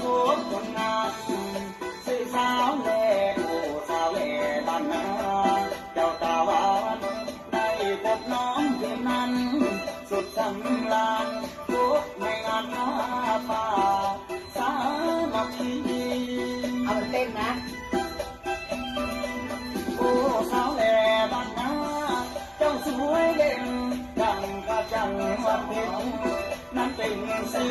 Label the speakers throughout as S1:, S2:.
S1: พบคนงามสีสาวแล่โอ้สาวแล่บ้านนาเจ้าตาหวานได้พบน้องคืนนั้น สุดสำราญพบไม่งาท้าป่าสามัคคีเอา
S2: เต้นนะ
S1: โอ้สาวแล่บานนเจ้าสวยเด่นดังกระจังวันเพ็นั้นเป็นสี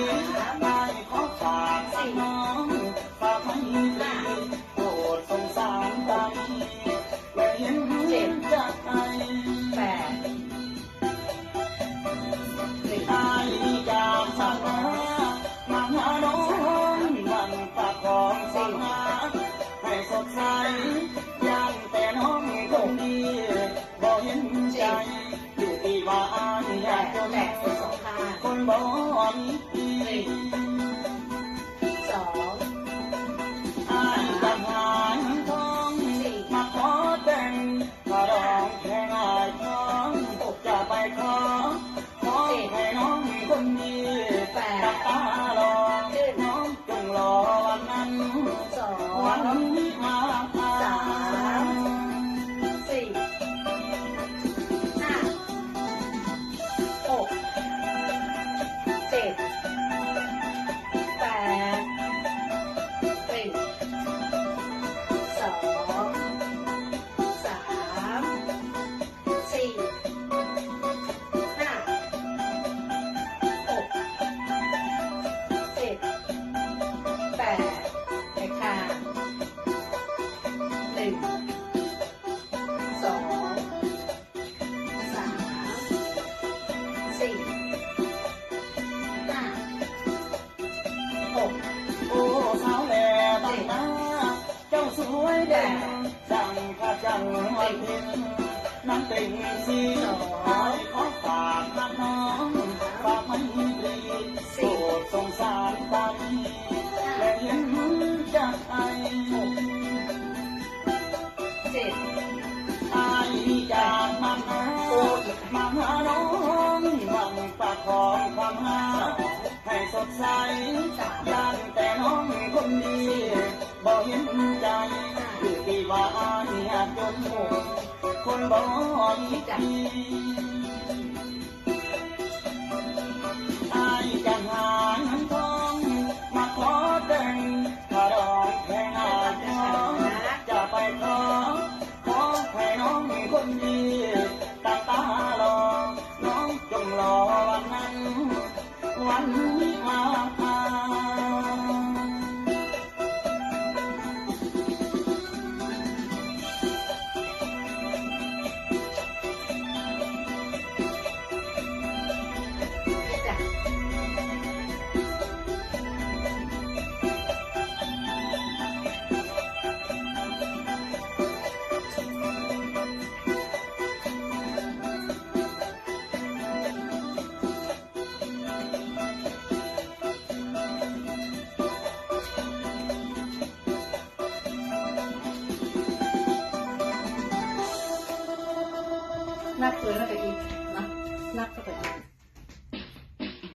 S1: นายของ ฝากน้องฝากให้ดีโปรดสงสารใจและเห็นจากใจแป
S2: ดสี่ต
S1: ายจากสังหามาหาน้องวันตะของสังหาให้สดใสย่างแต่น้องคนดีบ่เห็นใจอยู่ที่ว่าอายอแปยากดจนแปดสอ
S2: งค่ะ
S1: คนบ่มีส บ้าเจ้าสวยเด่นจังกระจังวันเพ็ญนั่นเป็นสีขอขอฝากมาน้องฝากมันดีโปรดสงสารใจและเห็นจากใจ
S2: เจ็ด
S1: อจากมาหามาหาน้องหวังปากของความหาให้สดใส คนบ่มีใจอายจะหาเงินทองมาขอแต่งถ้าดอกแพงอาจน้องจะไปขอขอให้น้องมีคนดีตั้งตารอน้องจงรอวันนั้น วันนี้
S2: นักเกินแล้วไปอีกนะนักเข้าไปอีก